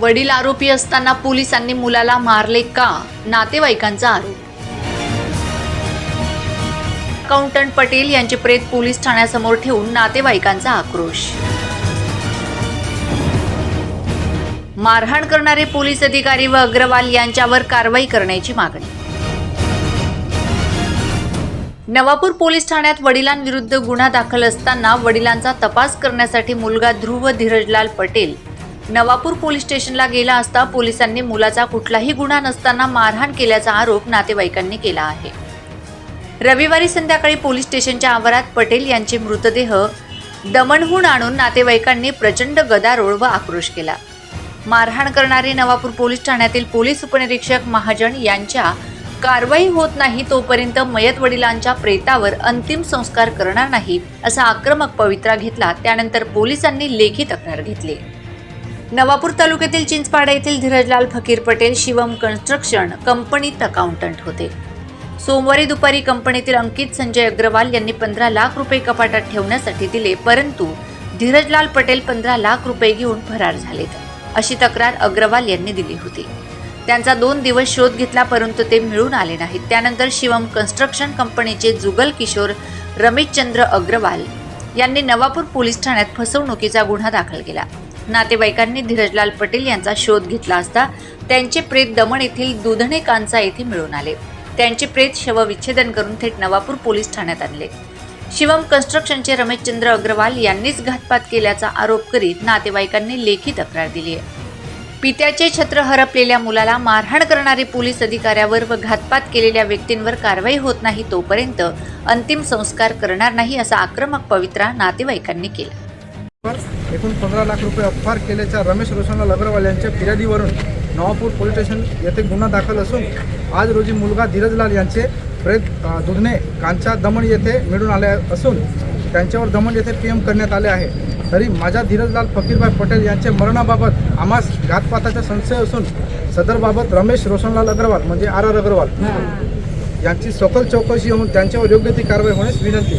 वडील आरोपी असताना पोलिसांनी मुलाला मारले का? नातेवाईकांचा आरोप. अकाउंटंट पटेल यांचे प्रेत पोलीस ठाण्यासमोर ठेवून नातेवाईकांचा आक्रोश. मारहाण करणारे पोलीस अधिकारी व अग्रवाल यांच्यावर कारवाई करण्याची मागणी. नवापूर पोलीस ठाण्यात वडिलांविरुद्ध गुन्हा दाखल असताना वडिलांचा तपास करण्यासाठी मुलगा ध्रुव धीरजलाल पटेल नवापूर पोलीस स्टेशनला गेला असता पोलिसांनी मुलाचा कुठलाही गुन्हा नसताना मारहाण केल्याचा आरोप नातेवाईकांनी केला आहे. रविवारी संध्याकाळी पोलीस स्टेशनच्या आवारात पटेल यांचे मृतदेह दमणहून आणून नातेवाईकांनी प्रचंड गदारोळ व आक्रोश केला. मारहाण करणारे नवापूर पोलीस ठाण्यातील पोलीस उपनिरीक्षक महाजन यांच्या कारवाई होत नाही तोपर्यंत मयत वडिलांच्या प्रेतावर अंतिम संस्कार करणार नाही असा आक्रमक पवित्रा घेतला. त्यानंतर पोलिसांनी लेखी तक्रार घेतली. नवापूर तालुक्यातील चिंचपाडा येथील धीरजलाल फकीर पटेल शिवम कन्स्ट्रक्शन कंपनीत अकाउंटंट होते. सोमवारी दुपारी कंपनीतील अंकित संजय अग्रवाल यांनी पंधरा लाख रुपये कपाटात ठेवण्यासाठी दिले परंतु धीरजलाल पटेल पंधरा लाख रुपये घेऊन फरार झालेत अशी तक्रार अग्रवाल यांनी दिली होती. त्यांचा दोन दिवस शोध घेतला परंतु ते मिळून आले नाहीत. त्यानंतर शिवम कन्स्ट्रक्शन कंपनीचे जुगल किशोर रमेशचंद्र अग्रवाल यांनी नवापूर पोलीस ठाण्यात फसवणुकीचा गुन्हा दाखल केला. नातेवाईकांनी धीरजलाल पटेल यांचा शोध घेतला असता त्यांचे प्रेत दमण येथील दुधणे कांचा येथे मिळून आले. त्यांचे प्रेत शवविच्छेदन करून थेट नवापूर पोलीस ठाण्यात आणले. शिवम कन्स्ट्रक्शनचे रमेशचंद्र अग्रवाल यांनीच घातपात केल्याचा आरोप करीत नातेवाईकांनी लेखी तक्रार दिली आहे पित्याचे छत्र हरपलेल्या मुलाला मारहाण करणारे पोलीस अधिकाऱ्यावर व घातपात केलेल्या व्यक्तींवर कारवाई होत नाही तोपर्यंत अंतिम संस्कार करणार नाही असा आक्रमक पवित्रा नातेवाईकांनी केला. एकूण पंधरा लाख रुपये अपहार केल्याच्या रमेश रोशनलाल अग्रवाल यांच्या फिर्यादीवरून नवापूर पोलीस स्टेशन येथे गुन्हा दाखल असून आज रोजी मुलगा धीरजलाल यांचे प्रेत दुधने कांचा दमण येथे मिळून आले असून त्यांच्यावर दमण येथे पी एम करण्यात आले आहे. तरी माझ्या धीरजलाल फकीरभाई पटेल यांचे मरणाबाबत आम्हास घातपाताचा संशय असून सदरबाबत रमेश रोशनलाल अग्रवाल म्हणजे आर आर अग्रवाल यांची सखोल चौकशी होऊन त्यांच्यावर योग्य ती कारवाई होण्यास विनंती.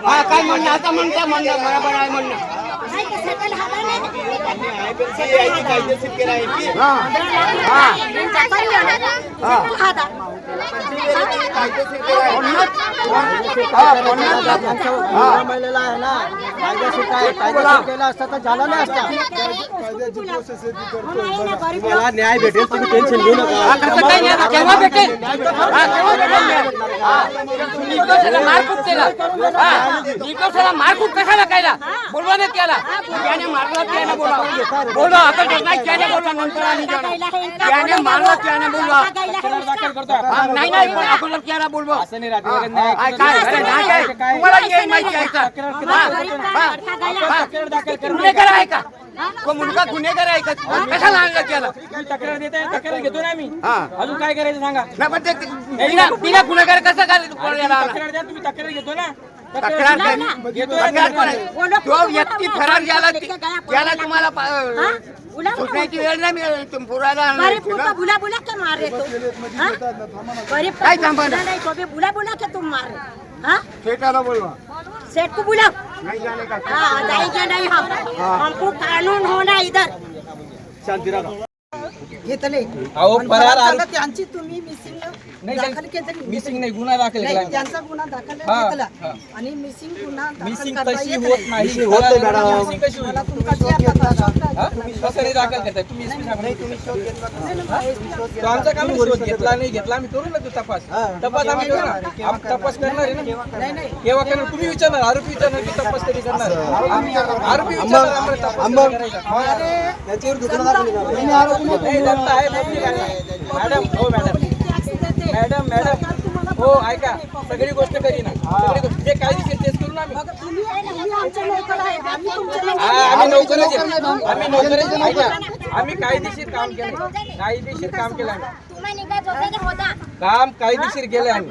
मागणी काय म्हणणं? आता म्हणता म्हणणं बरोबर आहे म्हणणं. महिलेला आहे ना कायदेशीर काय कायदेशीर केला असता तर झाला नाही असता तुम्हाला न्याय भेटेल तुम्ही टेन्शन घेऊ नका कसं काय नाही आता? केव्हा भेटेल हा, केव्हा भेटेल निर्दोषाला मारकूट केला हा, निर्दोषाला मारकूट कशाला केला बोलवा ना त्याला त्याने मारला त्याने बोला बोला आता तर नाही त्याने बोला नंतर आम्ही जाणार. त्याने मारला त्याने बोलवा हा, नाही नाही पण आपण त्याला बोलवा. असं नाही राहत. वगैरे नाही. काय काय अरे नाही काय? तुम्हाला ये माहिती आहे का? हा, हा, हा. गुन्हेगार आहे का? तो मुलगा गुन्हेगार आहे का? कशाला आणला त्याला तक्रार देते तक्रार घेतो ना हा. अजून काय करायचं सांगा? नाही पण ते गुन्हेगार कसं काय याला आला? तक्रार द्या तुम्ही तक्रार घेतो ना. तक्रार? तक्रार काय? तो व्यक्ती फरार झाला ती- त्याला तुम्हाला पा- सुटण्याची वेळ नाही मिळाली तुम पुरायला आणलं इथे ना. बुला बुला के मार रहे तुम हाँ? गरीब काय थांबा ना? बुला नहीं तो भी बुला बुला के तुम मार. रहे हाँ? शेठाला बोलवा. सेठ को बुलाओ नाही जाणे का? हाँ जाएंगे नहीं हम. हमको कानून होना इधर. घेतले अहो फरार आरोप त्यांची तुम्ही दाखल केली मिसिंग नाही गुन्हा दाखल केला. नाही त्यांचा गुन्हा दाखल हा, घेतला हा. आणि मिसिंग गुन्हा दाखल मिसिंग करता तशी येत होत नाही. नाही. होत नाही मॅडम. मिसिंग कशी मला होईल तुमचा जे आता शोध हा? आहे. कसं नाही. दाखल करताय? तुम्ही SP सांगा. तो आमचा काम आहे, शोध घेतला नाही घेतला आम्ही करू ना तो तपास तपास आम्ही करू ना तपास करणार आहे ना? नाही नाही केव्हा करणार? तुम्ही विचारणार. आरोपी विचारणार की तपास कधी करणार? आरोपी विचारणार. आम्हाला तपास कधी करायचा. नाही, जनता आहे. मॅडम हो मॅडम. Madam madam. हो ऐका. सगळी गोष्ट करी ना. सगळी गोष्ट. जे कायदेशीर तेच करू ना आम्ही. आम्ही तुमचे हा, आम्ही नोकरच आहे. आम्ही नोकरच आहे. ऐका. आम्ही कायदेशीर काम केलं. कायदेशीर काम केलं आम्ही. काम कायदेशीर केलं आम्ही.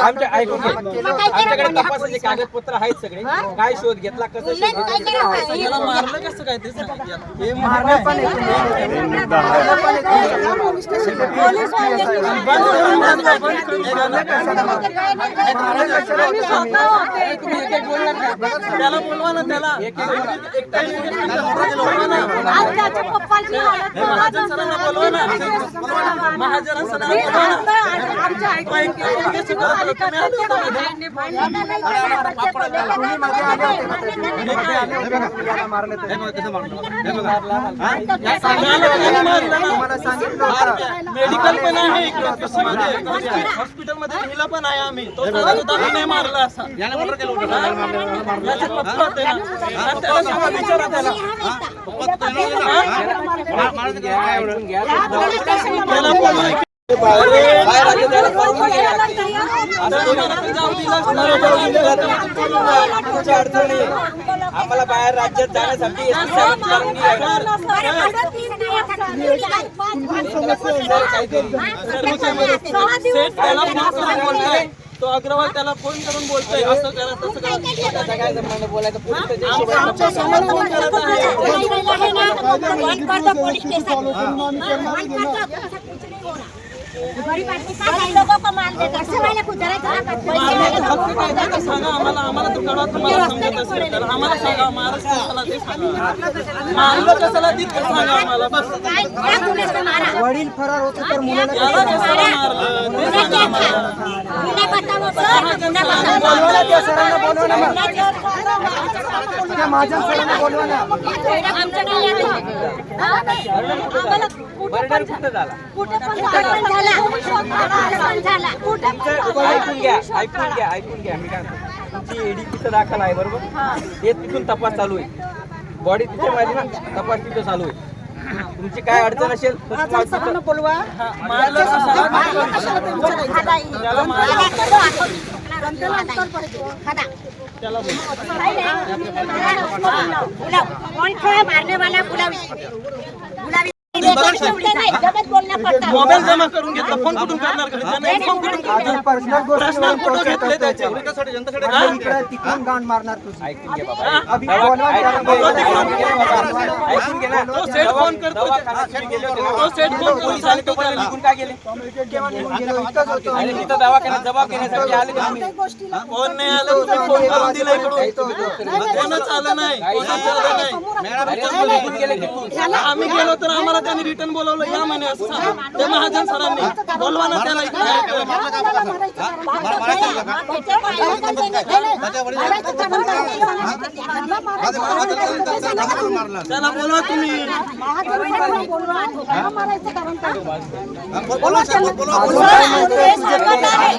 आमच्या ऐकून. आमच्याकडे तपासाचे कागदपत्र आहेत सगळे काय शोध घेतला कसं शोध घेतला मारलं कसं काय. हे? त्याला बोलवा ना त्याला मेडिकल पण आहे इकडे कृषीमध्ये हॉस्पिटलमध्ये महिला पण आहे आम्ही तो नाही मारला असा त्याला विचारा त्याला आम्हाला बाहेर राज्यात जाण्यासाठी तो अग्रवाल त्याला फोन करून बोलतोय असं करा तसं करा बोलायचं पोलीस स्टेशन हक्क काय त्याचा सांगा आम्हाला. आम्हाला तर कळवा तुम्हाला समजत असेल. तर आम्हाला सांगा महाराष्ट्र कशाला ते सांगा. मारलं कशाला ते सांगा. आम्हाला बस वडील फरार होते तर मुलाला याला कशाला मारलं ते सांगा आम्हाला. त्या सरांना बोलवा ना. मग. त्या महाजन सरांना बोलवा ना. बर्डर कुठं झाला? कुठे पण झाला? ऐकून घ्या ऐकून घ्या ऐकून घ्या मी काय म्हणतो. तुमची एडी तिथं दाखल आहे बरोबर हे तिथून तपास चालू आहे बॉडी तिथे माझी ना तपास तिथं चालू आहे तुमची काय अडचण असेल तर तुम्हाला तिथं- बोलवा हा, है गुलाबी मोबाईल जमा करून घेतला फोन कुठून करणार फोन कुठून पर्सनल फोटो घेतले त्याचे? तिकडून मारणार तो. सेट फोन करतो. तो सेट फोन करून सांगतो निघून गेले? तिथं दवाखान्यात जबाब घेण्यासाठी आले नाही आलं? तुम्ही फोन करून दिला इकडून. कोणच आलं नाही. कोणच आलं नाही. अरे तुम्ही निघून गेले तिथून. आम्ही गेलो तर आम्हाला त्यांनी रिटर्न बोलवलं या सांगा. त्या महाजन सरांनी बोलवा ना त्याला त्याला बोलवा तुम्ही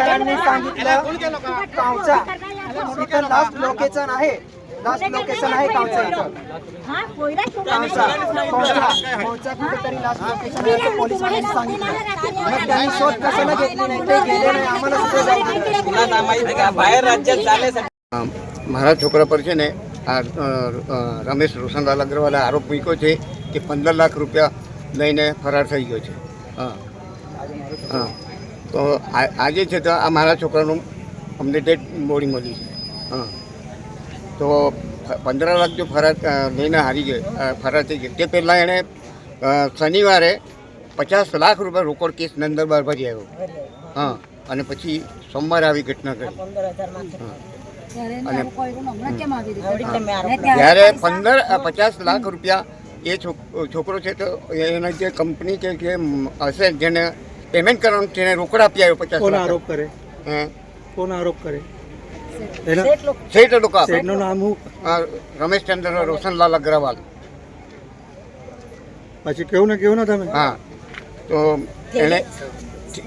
सरांनी सांगितलं कावचा इथं लास्ट लोकेशन आहे लास्ट लोकेशन आहे कावचा इथं कावचा कावचा कावचा कुठेतरी लास्ट लोकेशन आहे असं पोलिसांनी सांगितलं मग त्यांनी शोध कशाला घेतली नाही ते गेले नाही आम्हाला सुद्धा जाऊ दिलं. तुला ना माहिती का बाहेर राज्यात जाण्यासाठी મારા છોકરા પર છે ને આ અ, અ, રમેશ રોશનલાલ અગ્રવાલે આરોપ મૂક્યો છે કે પંદર લાખ રૂપિયા લઈને ફરાર થઈ ગયો છે હા હા તો આ- આજે છે તો આ મારા છોકરાનું અમને ડેટ બોડી મળી છે. હા. તો પંદર લાખ જો ફરજ લઈને હારી ગયો ફરજ ફરાર થઈ ગયો તે પહેલાં એણે શનિવારે પચાસ લાખ રૂપિયા રોકડ કેસ નંદરબાર ભરી આવ્યો. હા. અને પછી સોમવારે આવી ઘટના કરી. હા અને જ્યારે પંદર પચાસ લાખ રૂપિયા એ છોક- છોકરો છે તો એના જે કંપની કે જે હશે જેને પેમેન્ટ કરવાનું છે એને રોકડા આપી આવ્યો પચાસ કોણ લાખ આરોપ કરે હે? કોણ આરોપ કરે सेठ लोग रमेश चंद्र रोशनलाल अग्रवाल પછી કેવું ને કેવું ને તમે હા તો એણે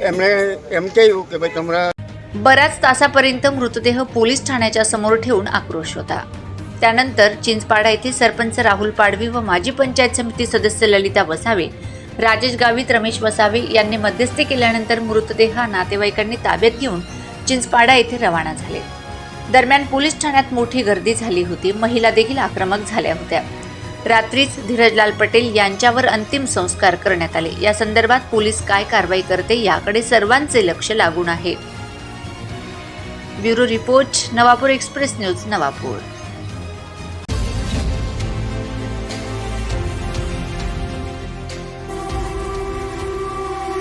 એમણે એમ કહ્યું કે ભાઈ તમારા बऱ्याच तासापर्यंत मृतदेह पोलीस ठाण्याच्या समोर ठेवून आक्रोश होता त्यानंतर चिंचपाडा येथे सरपंच राहुल पाडवी व माजी पंचायत समिती सदस्य ललिता वसावे राजेश गावित रमेश वसावे यांनी मध्यस्थी केल्यानंतर मृतदेह नातेवाईकांनी ताब्यात घेऊन चिंचपाडा येथे रवाना झाले. दरम्यान पोलीस ठाण्यात मोठी गर्दी झाली होती. महिला देखील आक्रमक झाल्या होत्या. रात्रीच धीरजलाल पटेल यांच्यावर अंतिम संस्कार करण्यात आले. या संदर्भात पोलीस काय कारवाई करते याकडे सर्वांचे लक्ष लागून आहे. Bureau report Navapur express news Navapur.